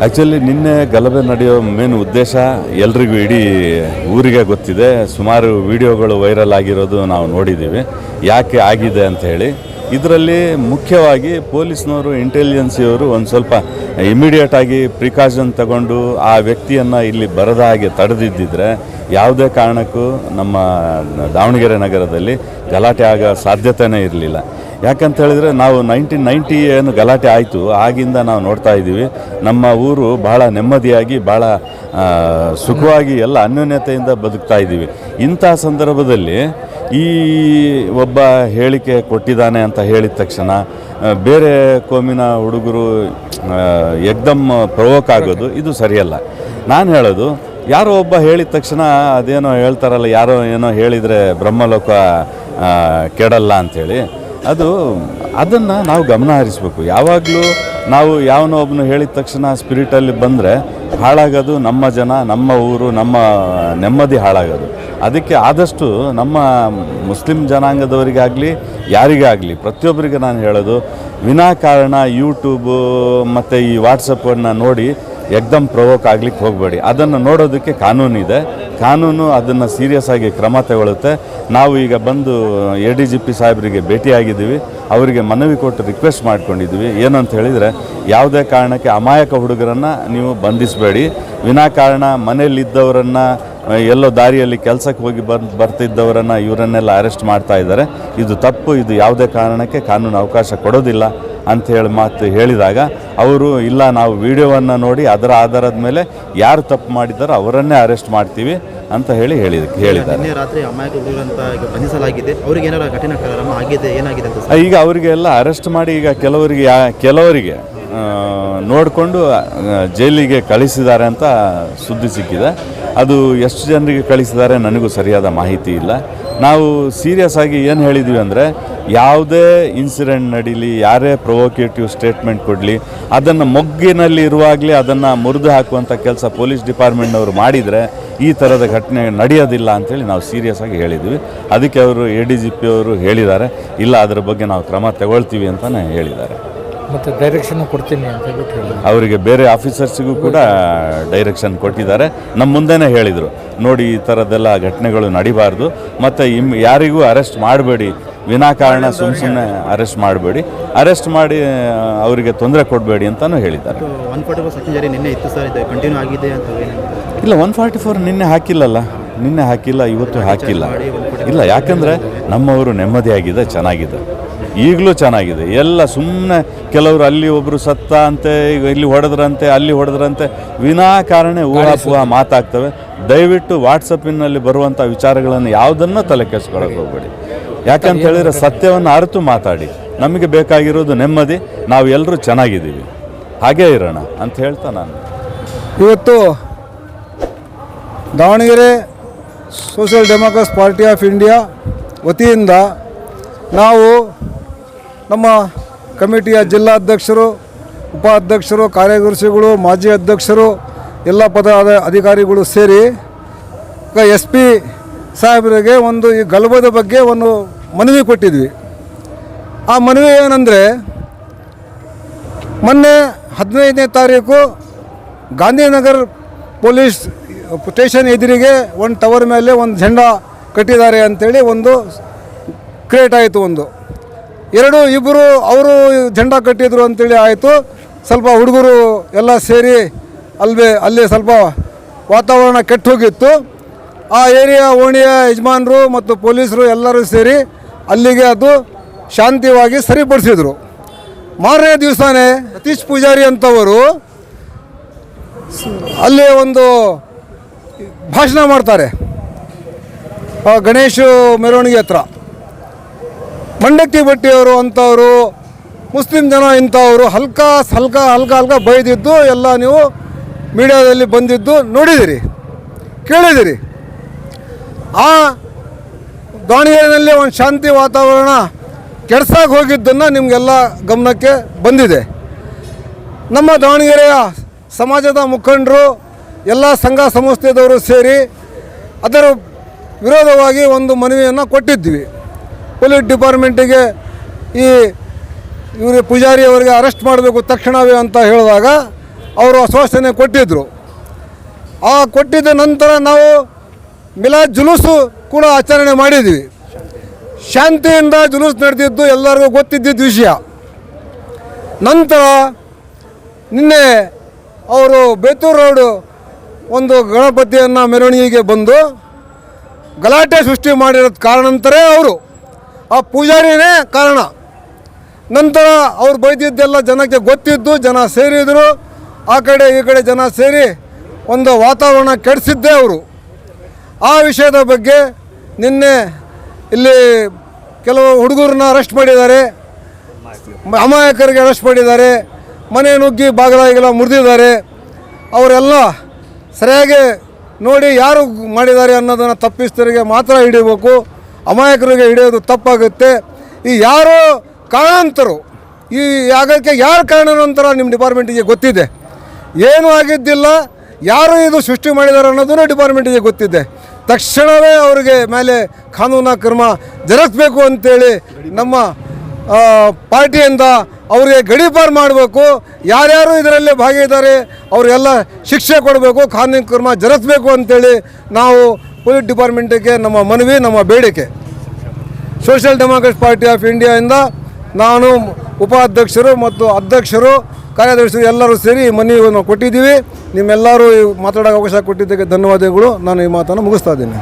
Actually ನಿನ್ನೆ ಗಲಭೆ ನಡೆಯೋ ಮೇನ್ ಉದ್ದೇಶ ಎಲ್ರಿಗೂ ಇಡೀ ಊರಿಗೆ ಗೊತ್ತಿದೆ. ಸುಮಾರು ವಿಡಿಯೋಗಳು ವೈರಲ್ ಆಗಿರೋದು ನಾವು ನೋಡಿದ್ದೀವಿ. ಯಾಕೆ ಆಗಿದೆ ಅಂತ ಹೇಳಿ. ಇದರಲ್ಲಿ ಮುಖ್ಯವಾಗಿ ಪೊಲೀಸ್ನವರು ಇಂಟೆಲಿಜೆನ್ಸಿಯವರು ಒಂದು ಸ್ವಲ್ಪ ಇಮಿಡಿಯೇಟಾಗಿ ಪ್ರಿಕಾಷನ್ ತಗೊಂಡು ಆ ವ್ಯಕ್ತಿಯನ್ನು ಇಲ್ಲಿ ಬರದ ಹಾಗೆ ತಡೆದಿದ್ದಿದ್ರೆ ಯಾವುದೇ ಕಾರಣಕ್ಕೂ ನಮ್ಮ ದಾವಣಗೆರೆ ನಗರದಲ್ಲಿ ಗಲಾಟೆ ಆಗೋ ಸಾಧ್ಯತೆಯೇ ಇರಲಿಲ್ಲ. ಯಾಕಂತ ಹೇಳಿದ್ರೆ ನಾವು ನೈನ್ಟೀನ್ ನೈಂಟಿ ಏನು ಗಲಾಟೆ ಆಯಿತು. ಆಗಿಂದ ನಾವು ನೋಡ್ತಾ ಇದ್ದೀವಿ. ನಮ್ಮ ಊರು ಭಾಳ ನೆಮ್ಮದಿಯಾಗಿ ಭಾಳ ಸುಖವಾಗಿ ಎಲ್ಲ ಅನ್ಯೋನ್ಯತೆಯಿಂದ ಬದುಕ್ತಾ ಇದ್ದೀವಿ. ಇಂಥ ಸಂದರ್ಭದಲ್ಲಿ ಈ ಒಬ್ಬ ಹೇಳಿಕೆ ಕೊಟ್ಟಿದ್ದಾನೆ ಅಂತ ಹೇಳಿದ ತಕ್ಷಣ ಬೇರೆ ಕೋಮಿನ ಹುಡುಗರು ಎಕ್ದಮ್ ಪ್ರವೋಕ್ ಆಗೋದು, ಇದು ಸರಿಯಲ್ಲ. ನಾನು ಹೇಳೋದು, ಯಾರೋ ಒಬ್ಬ ಹೇಳಿದ ತಕ್ಷಣ ಅದೇನೋ ಹೇಳ್ತಾರಲ್ಲ, ಯಾರೋ ಏನೋ ಹೇಳಿದರೆ ಬ್ರಹ್ಮಲೋಕ ಕೆಡಲ್ಲ ಅಂಥೇಳಿ ಅದು ಅದನ್ನು ನಾವು ಗಮನ ಹರಿಸಬೇಕು. ಯಾವಾಗಲೂ ನಾವು ಯಾವನೋ ಒಬ್ಬನು ಹೇಳಿದ ತಕ್ಷಣ ಸ್ಪಿರಿಟಲ್ಲಿ ಬಂದರೆ ಹಾಳಾಗೋದು ನಮ್ಮ ಜನ, ನಮ್ಮ ಊರು, ನಮ್ಮ ನೆಮ್ಮದಿ ಹಾಳಾಗೋದು. ಅದಕ್ಕೆ ಆದಷ್ಟು ನಮ್ಮ ಮುಸ್ಲಿಂ ಜನಾಂಗದವರಿಗಾಗಲಿ ಯಾರಿಗೇ ಆಗಲಿ ಪ್ರತಿಯೊಬ್ಬರಿಗೆ ನಾನು ಹೇಳೋದು, ವಿನಾಕಾರಣ ಯೂಟ್ಯೂಬು ಮತ್ತು ಈ ವಾಟ್ಸಪ್ಪನ್ನು ನೋಡಿ ಎಕ್ದಮ್ ಪ್ರವೋಕ್ ಆಗ್ಲಿಕ್ಕೆ ಹೋಗಬೇಡಿ. ಅದನ್ನು ನೋಡೋದಕ್ಕೆ ಕಾನೂನಿದೆ ಕಾನೂನು ಅದನ್ನು ಸೀರಿಯಸ್ ಆಗಿ ಕ್ರಮ ತಗೊಳ್ಳುತ್ತೆ ನಾವು ಈಗ ಬಂದು ಎ ಡಿ ಜಿ ಪಿ ಸಾಹೇಬರಿಗೆ ಭೇಟಿಯಾಗಿದ್ದೀವಿ. ಅವರಿಗೆ ಮನವಿ ಕೊಟ್ಟು ರಿಕ್ವೆಸ್ಟ್ ಮಾಡ್ಕೊಂಡಿದ್ವಿ ಏನಂತ ಹೇಳಿದರೆ, ಯಾವುದೇ ಕಾರಣಕ್ಕೆ ಅಮಾಯಕ ಹುಡುಗರನ್ನು ನೀವು ಬಂಧಿಸಬೇಡಿ. ವಿನಾಕಾರಣ ಮನೆಯಲ್ಲಿದ್ದವರನ್ನು ಎಲ್ಲೋ ದಾರಿಯಲ್ಲಿ ಕೆಲಸಕ್ಕೆ ಹೋಗಿ ಬಂದು, ಬರ್ತಿದ್ದವರನ್ನು ಇವರನ್ನೆಲ್ಲ ಅರೆಸ್ಟ್ ಮಾಡ್ತಾ ಇದ್ದಾರೆ. ಇದು ತಪ್ಪು. ಇದು ಯಾವುದೇ ಕಾರಣಕ್ಕೆ ಕಾನೂನು ಅವಕಾಶ ಕೊಡೋದಿಲ್ಲ. ಅಂತ ಹೇಳಿ ಮಾತು ಹೇಳಿದಾಗ ಅವರು ಇಲ್ಲ ನಾವು ವಿಡಿಯೋವನ್ನು ನೋಡಿ ಅದರ ಆಧಾರದ ಮೇಲೆ ಯಾರು ತಪ್ಪು ಮಾಡಿದ್ದಾರೋ ಅವರನ್ನೇ ಅರೆಸ್ಟ್ ಮಾಡ್ತೀವಿ ಅಂತ ಹೇಳಿ ಹೇಳಿ ಹೇಳಿದ್ದಾರೆ. ರಾತ್ರಿ ಬಂಧಿಸಲಾಗಿದೆ. ಅವ್ರಿಗೆ ಕಠಿಣ ಆಗಿದೆ ಏನಾಗಿದೆ ಈಗ ಅವರಿಗೆಲ್ಲ ಅರೆಸ್ಟ್ ಮಾಡಿ ಈಗ ಕೆಲವರಿಗೆ ಯಾ ಕೆಲವರಿಗೆ ನೋಡಿಕೊಂಡು ಜೈಲಿಗೆ ಕಳಿಸಿದ್ದಾರೆ ಅಂತ ಸುದ್ದಿ ಸಿಕ್ಕಿದೆ. ಅದು ಎಷ್ಟು ಜನರಿಗೆ ಕಳಿಸಿದ್ದಾರೆ ನನಗೂ ಸರಿಯಾದ ಮಾಹಿತಿ ಇಲ್ಲ. ನಾವು ಸೀರಿಯಸ್ ಆಗಿ ಏನು ಹೇಳಿದ್ವಿ ಅಂದರೆ, ಯಾವುದೇ ಇನ್ಸಿಡೆಂಟ್ ನಡೀಲಿ, ಯಾರೇ ಪ್ರೊವೋಕೇಟಿವ್ ಸ್ಟೇಟ್ಮೆಂಟ್ ಕೊಡಲಿ, ಅದನ್ನು ಮೊಗ್ಗಿನಲ್ಲಿ ಇರುವಾಗಲೇ ಅದನ್ನು ಮುರಿದು ಹಾಕುವಂಥ ಕೆಲಸ ಪೊಲೀಸ್ ಡಿಪಾರ್ಟ್ಮೆಂಟ್ನವರು ಮಾಡಿದರೆ ಈ ಥರದ ಘಟನೆ ನಡೆಯೋದಿಲ್ಲ ಅಂಥೇಳಿ ನಾವು ಸೀರಿಯಸ್ ಆಗಿ ಹೇಳಿದ್ವಿ. ಅದಕ್ಕೆ ಅವರು ಎ ಡಿ ಜಿ ಪಿ ಅವರು ಹೇಳಿದ್ದಾರೆ. ಇಲ್ಲ, ಅದರ ಬಗ್ಗೆ ನಾವು ಕ್ರಮ ತಗೊಳ್ತೀವಿ ಅಂತಲೇ ಹೇಳಿದ್ದಾರೆ. ಮತ್ತು ಡೈರೆಕ್ಷನ್ ಕೊಡ್ತೀನಿ ಅಂತ ಹೇಳ್ಬಿಟ್ಟು ಅವರಿಗೆ ಬೇರೆ ಆಫೀಸರ್ಸಿಗೂ ಕೂಡ ಡೈರೆಕ್ಷನ್ ಕೊಟ್ಟಿದ್ದಾರೆ. ನಮ್ಮ ಮುಂದೆನೇ ಹೇಳಿದರು ನೋಡಿ ಈ ಥರದ್ದೆಲ್ಲ ಘಟನೆಗಳು ನಡಿಬಾರ್ದು. ಮತ್ತು ಇಮ್ ಯಾರಿಗೂ ಅರೆಸ್ಟ್ ಮಾಡಬೇಡಿ. ವಿನಾಕಾರಣ ಸುಮ್ಮ ಸುಮ್ಮನೆ ಅರೆಸ್ಟ್ ಮಾಡಬೇಡಿ. ಅರೆಸ್ಟ್ ಮಾಡಿ ಅವರಿಗೆ ತೊಂದರೆ ಕೊಡಬೇಡಿ ಅಂತಲೂ ಹೇಳಿದ್ದಾರೆ. ಒನ್ ಫಾರ್ಟಿ ಫೋರ್ ಜಾರಿ ನಿನ್ನೆ ಇತ್ತು ಸರ್ ಇದು ಕಂಟಿನ್ಯೂ ಆಗಿದೆ ಅಂತ ಇಲ್ಲ ಒನ್ ಫಾರ್ಟಿ ಫೋರ್ ನಿನ್ನೆ ಹಾಕಿಲ್ಲಲ್ಲ. ನಿನ್ನೆ ಹಾಕಿಲ್ಲ ಇವತ್ತು ಹಾಕಿಲ್ಲ. ಇಲ್ಲ ಯಾಕಂದರೆ ನಮ್ಮವರು ನೆಮ್ಮದಿಯಾಗಿದೆ ಚೆನ್ನಾಗಿದೆ. ಈಗಲೂ ಚೆನ್ನಾಗಿದೆ. ಎಲ್ಲ ಸುಮ್ಮನೆ ಕೆಲವರು ಅಲ್ಲಿ ಒಬ್ಬರು ಸತ್ತ ಅಂತೆ ಈಗ ಇಲ್ಲಿ ಹೊಡೆದ್ರಂತೆ ಅಲ್ಲಿ ಹೊಡೆದ್ರಂತೆ ವಿನಾಕಾರಣ ಊಹಾಪೂಹ ಮಾತಾಗ್ತವೆ. ದಯವಿಟ್ಟು ವಾಟ್ಸಪ್ಪಿನಲ್ಲಿ ಬರುವಂಥ ವಿಚಾರಗಳನ್ನು ಯಾವುದನ್ನು ತಲೆ ಕೆಸ್ಕೊಳ್ಳೋಕೆ ಹೋಗಬೇಡಿ. ಯಾಕಂತ ಹೇಳಿದ್ರೆ ಸತ್ಯವನ್ನು ಅರಿತು ಮಾತಾಡಿ. ನಮಗೆ ಬೇಕಾಗಿರೋದು ನೆಮ್ಮದಿ. ನಾವು ಎಲ್ಲರೂ ಚೆನ್ನಾಗಿದ್ದೀವಿ. ಹಾಗೇ ಇರೋಣ ಅಂತ ಹೇಳ್ತಾ ನಾನು. ಇವತ್ತು Davanagere Social Democratic Party of India ವತಿಯಿಂದ ನಾವು ನಮ್ಮ ಕಮಿಟಿಯ ಜಿಲ್ಲಾಧ್ಯಕ್ಷರು ಉಪಾಧ್ಯಕ್ಷರು, ಕಾರ್ಯದರ್ಶಿಗಳು, ಮಾಜಿ ಅಧ್ಯಕ್ಷರು, ಎಲ್ಲ ಪದ ಅಧಿಕಾರಿಗಳು ಸೇರಿ ಎಸ್ ಪಿ ಸಾಹೇಬರಿಗೆ ಒಂದು ಈ ಗಲಭದ ಬಗ್ಗೆ ಒಂದು ಮನವಿ ಕೊಟ್ಟಿದ್ವಿ. ಆ ಮನವಿ ಏನಂದರೆ ಮೊನ್ನೆ ಹದಿನೈದನೇ ತಾರೀಕು ಗಾಂಧಿನಗರ್ ಪೊಲೀಸ್ ಸ್ಟೇಷನ್ ಎದುರಿಗೆ ಒಂದು ಟವರ್ ಮೇಲೆ ಒಂದು ಝಂಡಾ ಕಟ್ಟಿದ್ದಾರೆ ಅಂಥೇಳಿ ಒಂದು ಕ್ರಿಯೇಟ್ ಆಯಿತು ಒಂದು. ಎರಡು ಇಬ್ಬರು ಅವರು ಝಂಡಾ ಕಟ್ಟಿದ್ರು ಅಂತೇಳಿ ಆಯಿತು. ಸ್ವಲ್ಪ ಹುಡುಗರು ಎಲ್ಲ ಸೇರಿ ಅಲ್ವೇ ಅಲ್ಲಿ ಸ್ವಲ್ಪ ವಾತಾವರಣ ಕೆಟ್ಟು ಹೋಗಿತ್ತು. ಆ ಏರಿಯಾ ಓಣಿಯ ಯಜಮಾನರು ಮತ್ತು ಪೊಲೀಸರು ಎಲ್ಲರೂ ಸೇರಿ ಅಲ್ಲಿಗೆ ಅದು ಶಾಂತಿವಾಗಿ ಸರಿಪಡಿಸಿದರು. ಮಾರನೇ ದಿವಸನೇ ಸತೀಶ್ ಪೂಜಾರಿ ಅಂತವರು ಅಲ್ಲಿ ಒಂದು ಭಾಷಣ ಮಾಡ್ತಾರೆ. ಗಣೇಶ ಮೆರವಣಿಗೆ ಹತ್ರ. ಮಂಡಕ್ಕಿ ಭಟ್ಟಿಯವರು ಅಂಥವರು, ಮುಸ್ಲಿಂ ಜನ ಇಂಥವರು ಹಲ್ಕ ಹಲ್ಕ ಹಲ್ಕ ಹಲ್ಕ ಬೈದಿದ್ದು ಎಲ್ಲ ನೀವು ಮೀಡಿಯಾದಲ್ಲಿ ಬಂದಿದ್ದು ನೋಡಿದಿರಿ, ಕೇಳಿದಿರಿ. ಆ ದಾವಣಗೆರೆಯಲ್ಲಿ ಒಂದು ಶಾಂತಿ ವಾತಾವರಣ ಕೆಡ್ಸಾಗಿ ಹೋಗಿದ್ದನ್ನು ನಿಮಗೆಲ್ಲ ಗಮನಕ್ಕೆ ಬಂದಿದೆ. ನಮ್ಮ ದಾವಣಗೆರೆಯ ಸಮಾಜದ ಮುಖಂಡರು, ಎಲ್ಲ ಸಂಘ ಸಂಸ್ಥೆದವರು ಸೇರಿ ಅದರ ವಿರೋಧವಾಗಿ ಒಂದು ಮನವಿಯನ್ನು ಕೊಟ್ಟಿದ್ವಿ. ಪೊಲೀಸ್ ಡಿಪಾರ್ಟ್ಮೆಂಟಿಗೆ ಈ ಇವರು ಪೂಜಾರಿ ಅವರಿಗೆ ಅರೆಸ್ಟ್ ಮಾಡಬೇಕು ತಕ್ಷಣವೇ ಅಂತ ಹೇಳಿದಾಗ ಅವರು ಆಶ್ವಾಸನೆ ಕೊಟ್ಟಿದ್ದರು ಆ ಕೊಟ್ಟಿದ್ದ ನಂತರ ನಾವು ಮಿಲಾ ಜುಲೂಸು ಕೂಡ ಆಚರಣೆ ಮಾಡಿದ್ವಿ. ಶಾಂತಿಯಿಂದ ಜುಲೂಸ್ ನಡೆದಿದ್ದು ಎಲ್ಲರಿಗೂ ಗೊತ್ತಿದ್ದಿದ್ದ ವಿಷಯ. ನಂತರ ನಿನ್ನೆ ಅವರು ಬೇತೂರು ರೋಡು ಒಂದು ಗಣಪತಿಯನ್ನು ಮೆರವಣಿಗೆಗೆ ಬಂದು ಗಲಾಟೆ ಸೃಷ್ಟಿ ಮಾಡಿರೋದು ಕಾರಣಂತರೇ ಅವರು. ಆ ಪೂಜಾರಿನೇ ಕಾರಣ. ನಂತರ ಅವ್ರು ಬೈದಿದ್ದೆಲ್ಲ ಜನಕ್ಕೆ ಗೊತ್ತಿದ್ದು, ಜನ ಸೇರಿದರು. ಆ ಕಡೆ ಈ ಕಡೆ ಜನ ಸೇರಿ ಒಂದು ವಾತಾವರಣ ಕೆಡಿಸಿದ್ದೆ ಅವರು. ಆ ವಿಷಯದ ಬಗ್ಗೆ ನಿನ್ನೆ ಇಲ್ಲಿ ಕೆಲವು ಹುಡುಗರನ್ನ ಅರೆಸ್ಟ್ ಮಾಡಿದ್ದಾರೆ. ಅಮಾಯಕರಿಗೆ ಅರೆಸ್ಟ್ ಮಾಡಿದ್ದಾರೆ. ಮನೆ ನುಗ್ಗಿ ಬಾಗಿಲಾಗಿಲ್ಲ ಮುರಿದಿದ್ದಾರೆ. ಅವರೆಲ್ಲ ಸರಿಯಾಗಿ ನೋಡಿ ಯಾರು ಮಾಡಿದ್ದಾರೆ ಅನ್ನೋದನ್ನು ತಪ್ಪಿಸ್ತರಿಗೆ ಮಾತ್ರ ಹಿಡಿಬೇಕು. ಅಮಾಯಕರಿಗೆ ಹಿಡಿಯೋದು ತಪ್ಪಾಗುತ್ತೆ. ಈ ಯಾರು ಕಾರಣಾಂತರು, ಈ ಆಗಕ್ಕೆ ಯಾರು ಕಾರಣಾಂತರ ನಿಮ್ಮ ಡಿಪಾರ್ಟ್ಮೆಂಟಿಗೆ ಗೊತ್ತಿದೆ. ಏನೂ ಆಗಿದ್ದಿಲ್ಲ, ಯಾರು ಇದು ಸೃಷ್ಟಿ ಮಾಡಿದ್ದಾರೆ ಅನ್ನೋದನ್ನು ಡಿಪಾರ್ಟ್ಮೆಂಟಿಗೆ ಗೊತ್ತಿದೆ. ತಕ್ಷಣವೇ ಅವರಿಗೆ ಮೇಲೆ ಕಾನೂನು ಕ್ರಮ ಜರುಗಿಸ್ಬೇಕು ಅಂತೇಳಿ ನಮ್ಮ ಪಾರ್ಟಿಯಿಂದ ಅವರಿಗೆ ಗಡೀಪಾರು ಮಾಡಬೇಕು. ಯಾರ್ಯಾರು ಇದರಲ್ಲಿ ಭಾಗಿದ್ದಾರೆ ಅವರಿಗೆಲ್ಲ ಶಿಕ್ಷೆ ಕೊಡಬೇಕು ಕಾನೂನು ಕ್ರಮ ಜರಸ್ಬೇಕು ಅಂತೇಳಿ ನಾವು ಪೊಲೀಸ್ ಡಿಪಾರ್ಟ್ಮೆಂಟಿಗೆ ನಮ್ಮ ಮನವಿ, ನಮ್ಮ ಬೇಡಿಕೆ. ಸೋಷಿಯಲ್ ಡೆಮೋಕ್ರೆಟ್ ಪಾರ್ಟಿ ಆಫ್ ಇಂಡಿಯಾಯಿಂದ ನಾನು ಉಪಾಧ್ಯಕ್ಷರು ಮತ್ತು ಅಧ್ಯಕ್ಷರು, ಕಾರ್ಯದರ್ಶಿ ಎಲ್ಲರೂ ಸೇರಿ ಈ ಮನವಿಯನ್ನು ಕೊಟ್ಟಿದ್ದೀವಿ. ನಿಮ್ಮೆಲ್ಲರೂ ಮಾತಾಡೋಕೆ ಅವಕಾಶ ಕೊಟ್ಟಿದ್ದಕ್ಕೆ ಧನ್ಯವಾದಗಳು. ನಾನು ಈ ಮಾತನ್ನು ಮುಗಿಸ್ತಾ ಇದ್ದೀನಿ.